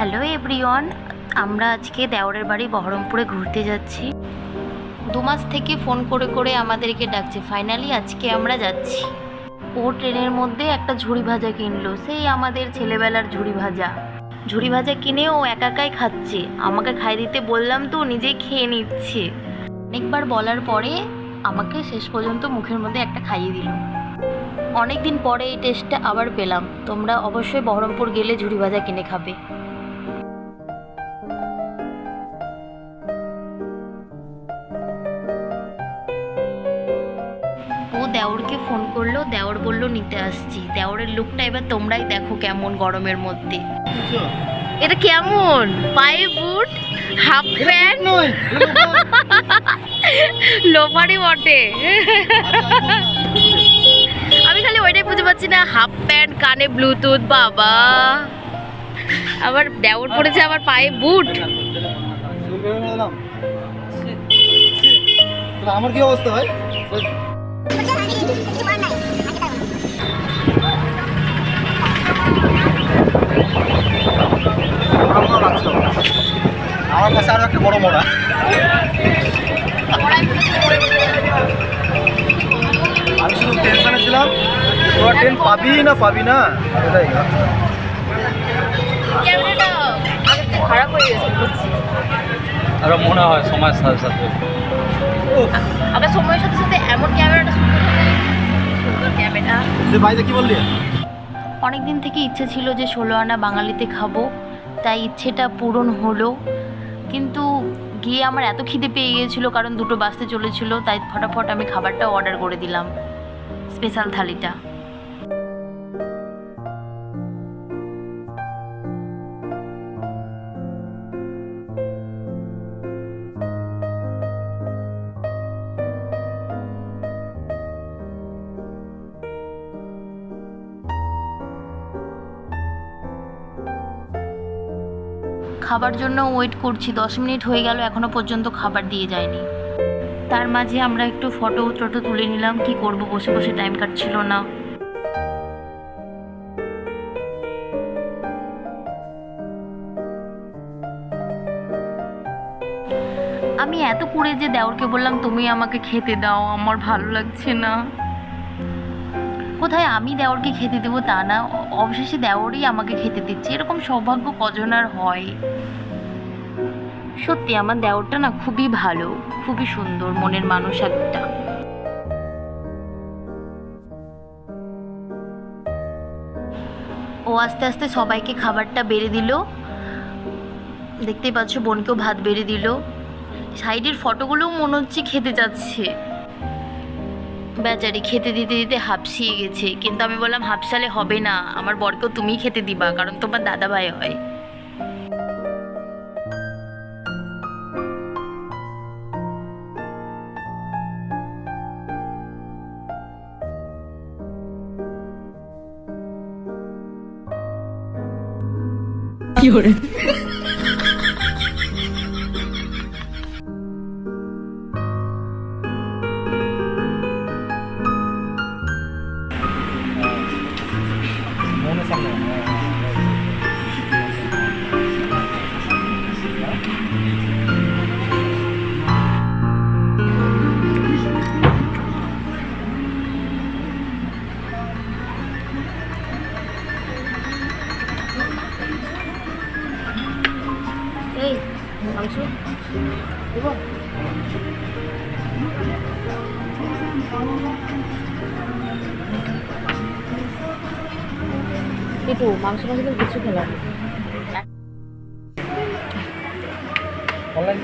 Hello everyone, আমরা আজকে দেওরের বাড়ি বহরমপুরে ঘুরতে যাচ্ছি। দু মাস থেকে ফোন করে করে আমাদেরকে ডাকছে, ফাইনালি আজকে আমরা যাচ্ছি। ও ট্রেনের মধ্যে একটা ঝুড়ি ভাজা কিনলো, সেই আমাদের ছেলেবেলার ঝুড়ি ভাজা। ঝুড়ি ভাজা কিনে ও একা একাই খাচ্ছে, আমাকে খাই দিতে বললাম তো ও নিজেই খেয়ে নিচ্ছে। অনেকবার বলার পরে আমাকে শেষ পর্যন্ত মুখের মধ্যে একটা খাইয়ে দিল। অনেক দিন পরে এই টেস্টটা আবার পেলাম, তোমরা অবশ্যই বহরমপুর গেলে ঝুড়ি ভাজা কিনে খাবে। দেওরকে ফোন করল দেওর বলল নিতে আসছি। দেওরের লুকটা এবার তোমরাই দেখো কেমন গরমের মধ্যে। এটা কেমন? পায়ে বুট হাফ প্যান্ট লোফারই বটে। আমি খালি ওইটাই বুঝতে পারছি না হাফ প্যান্ট কানে ব্লুটুথ বাবা। আবার দেওর পড়েছে আমার পায়ে বুট আমার কি অবস্থা হয় আমার কাছে আরও একটা বড় মোড়া আমি শুধু টেনশনে ছিলাম। তোরা ট্রেন পাবি না পাবি না এটাই আরও মনে হয় সময়ের সাথে সাথে আবার সময়ের সাথে সাথে এমন ক্যামেরাটা সুন্দর হবে সুন্দর ক্যামেরা বললি? অনেক দিন থেকে ইচ্ছে ছিল যে ষোলো আনা বাঙালিতে খাব, তাই ইচ্ছেটা পূরণ হলো। কিন্তু গিয়ে আমার এত খিদে পেয়ে গিয়েছিল, কারণ দুটো বাসতে চলেছিল, তাই ফটাফট আমি খাবারটা অর্ডার করে দিলাম স্পেশাল থালিটা। খাবার জন্য ওয়েট করছি। দশ মিনিট হয়ে গেল, এখনও পর্যন্ত খাবার দিয়ে যায়নি। তার মাঝে আমরা একটু ফটো টটো তুলে নিলাম, কি করব, বসে বসে টাইম কাটছিল না। আমি এত করে যে দেওরকে বললাম, তুমি আমাকে খেতে দাও, আমার ভালো লাগছে না। কোথায় আমি দেওরকে খেতে দেবো, তা না। অবশেষে দেওরই আমাকে খেতে দিচ্ছে। এরকম সৌভাগ্য কজনার হয়? সত্যি, আমার দেওরটা না খুবই ভালো, খুবই সুন্দর, মনের মানুষ একটা। ও আস্তে আস্তে সবাইকে খাবারটা বেড়ে দিল। দেখতেই পাচ্ছ, বোনকেও ভাত বেড়ে দিল। সাইডের ফটোগুলোও মনে হচ্ছে খেতে যাচ্ছে। বেচারি খেতে দিতে দিতে হাঁপসিয়ে গেছে। কিন্তু আমি বললাম, হাঁপসালে হবে না। আমার বরকেও তুমিই খেতে দিবা, কারণ তোমার দাদা ভাই হয় মনে সামনে এই একটু মাংস মাংস কিছু খেলাম। অনলাইন